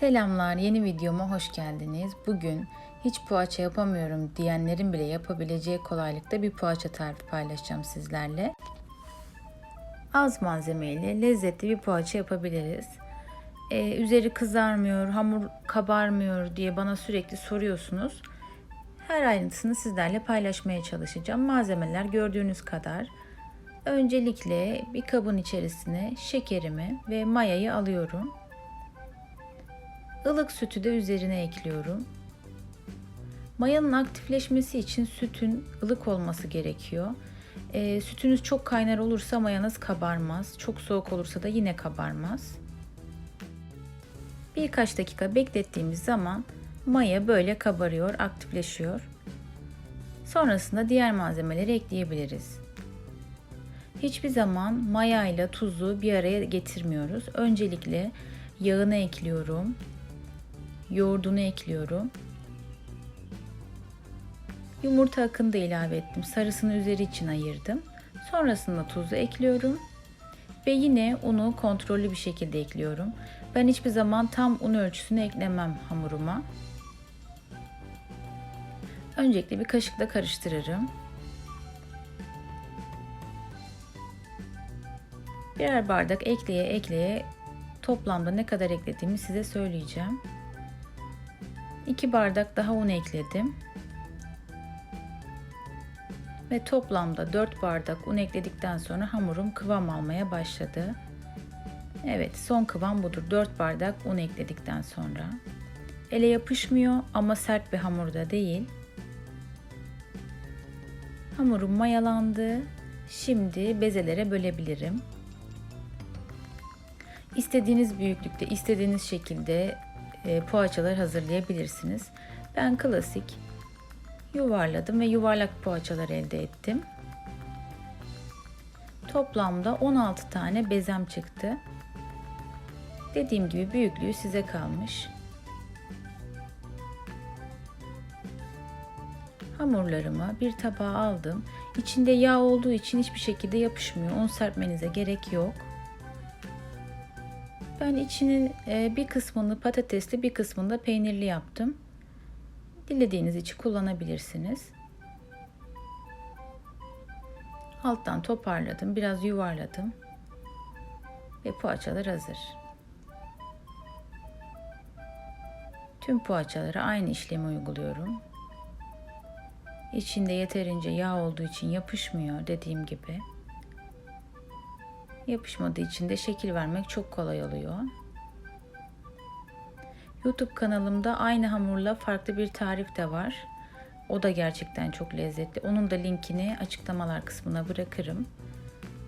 Selamlar, yeni videoma hoş geldiniz. Bugün hiç poğaça yapamıyorum diyenlerin bile yapabileceği kolaylıkta bir poğaça tarifi paylaşacağım sizlerle. Az malzemeyle lezzetli bir poğaça yapabiliriz. Ee, üzeri kızarmıyor, hamur kabarmıyor diye bana sürekli soruyorsunuz. Her ayrıntısını sizlerle paylaşmaya çalışacağım. Malzemeler gördüğünüz kadar. Öncelikle bir kabın içerisine şekerimi ve mayayı alıyorum. Ilık sütü de üzerine ekliyorum. Mayanın aktifleşmesi için sütün ılık olması gerekiyor. E, sütünüz çok kaynar olursa mayanız kabarmaz. Çok soğuk olursa da yine kabarmaz. Birkaç dakika beklettiğimiz zaman maya böyle kabarıyor, aktifleşiyor. Sonrasında diğer malzemeleri ekleyebiliriz. Hiçbir zaman maya ile tuzu bir araya getirmiyoruz. Öncelikle yağını ekliyorum. Yoğurdunu ekliyorum. Yumurta akını da ilave ettim. Sarısını üzeri için ayırdım. Sonrasında tuzu ekliyorum. Ve yine unu kontrollü bir şekilde ekliyorum. Ben hiçbir zaman tam un ölçüsünü eklemem hamuruma. Öncelikle bir kaşıkla karıştırırım. Birer bardak ekleye ekleye toplamda ne kadar eklediğimi size söyleyeceğim. 2 bardak daha un ekledim. Ve toplamda 4 bardak un ekledikten sonra hamurum kıvam almaya başladı. Evet son kıvam budur. 4 bardak un ekledikten sonra. Ele yapışmıyor ama sert bir hamur da değil. Hamurum mayalandı. Şimdi bezelere bölebilirim. İstediğiniz büyüklükte, istediğiniz şekilde e, poğaçalar hazırlayabilirsiniz. Ben klasik yuvarladım ve yuvarlak poğaçalar elde ettim. Toplamda 16 tane bezem çıktı. Dediğim gibi büyüklüğü size kalmış. Hamurlarımı bir tabağa aldım. İçinde yağ olduğu için hiçbir şekilde yapışmıyor. Un serpmenize gerek yok. Ben içinin e, bir kısmını patatesli bir kısmını da peynirli yaptım. Dilediğiniz içi kullanabilirsiniz. Alttan toparladım, biraz yuvarladım. Ve poğaçalar hazır. Tüm poğaçalara aynı işlemi uyguluyorum. İçinde yeterince yağ olduğu için yapışmıyor dediğim gibi. Yapışmadığı için de şekil vermek çok kolay oluyor. YouTube kanalımda aynı hamurla farklı bir tarif de var. O da gerçekten çok lezzetli. Onun da linkini açıklamalar kısmına bırakırım.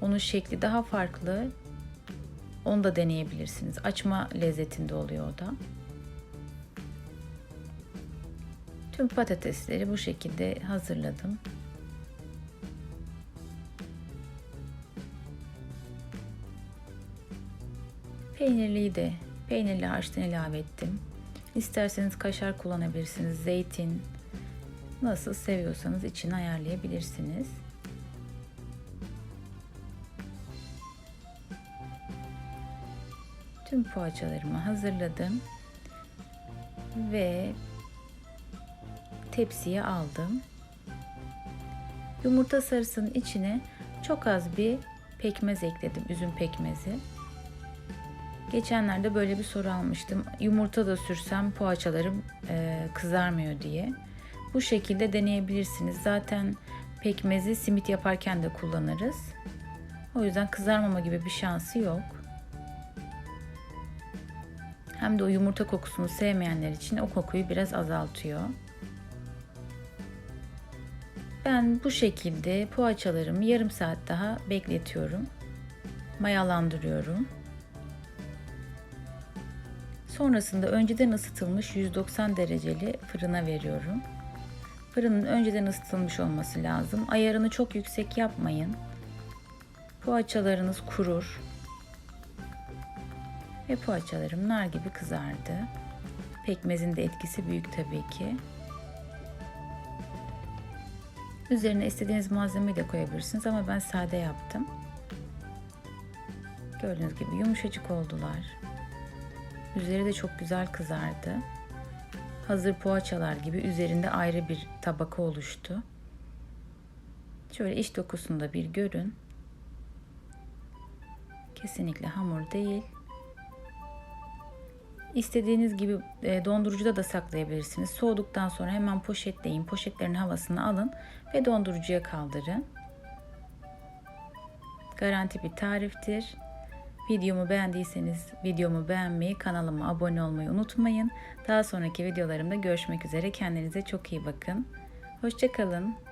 Onun şekli daha farklı. Onu da deneyebilirsiniz. Açma lezzetinde oluyor o da. Tüm patatesleri bu şekilde hazırladım. Peynirliyi de peynirli harçtan ilave ettim. İsterseniz kaşar kullanabilirsiniz, zeytin. Nasıl seviyorsanız içini ayarlayabilirsiniz. Tüm poğaçalarımı hazırladım. Ve tepsiye aldım. Yumurta sarısının içine çok az bir pekmez ekledim, üzüm pekmezi. Geçenlerde böyle bir soru almıştım. Yumurta da sürsem poğaçalarım e, kızarmıyor diye. Bu şekilde deneyebilirsiniz. Zaten pekmezi simit yaparken de kullanırız. O yüzden kızarmama gibi bir şansı yok. Hem de o yumurta kokusunu sevmeyenler için o kokuyu biraz azaltıyor. Ben bu şekilde poğaçalarımı yarım saat daha bekletiyorum. Mayalandırıyorum. Sonrasında önceden ısıtılmış 190 dereceli fırına veriyorum. Fırının önceden ısıtılmış olması lazım. Ayarını çok yüksek yapmayın. Poğaçalarınız kurur. Ve poğaçalarım nar gibi kızardı. Pekmezin de etkisi büyük tabii ki. Üzerine istediğiniz malzemeyi de koyabilirsiniz ama ben sade yaptım. Gördüğünüz gibi yumuşacık oldular Üzeri de çok güzel kızardı. Hazır poğaçalar gibi üzerinde ayrı bir tabaka oluştu. Şöyle iç dokusunu da bir görün. Kesinlikle hamur değil. İstediğiniz gibi e, dondurucuda da saklayabilirsiniz. Soğuduktan sonra hemen poşetleyin. Poşetlerin havasını alın ve dondurucuya kaldırın. Garanti bir tariftir. Videomu beğendiyseniz videomu beğenmeyi, kanalıma abone olmayı unutmayın. Daha sonraki videolarımda görüşmek üzere. Kendinize çok iyi bakın. Hoşçakalın.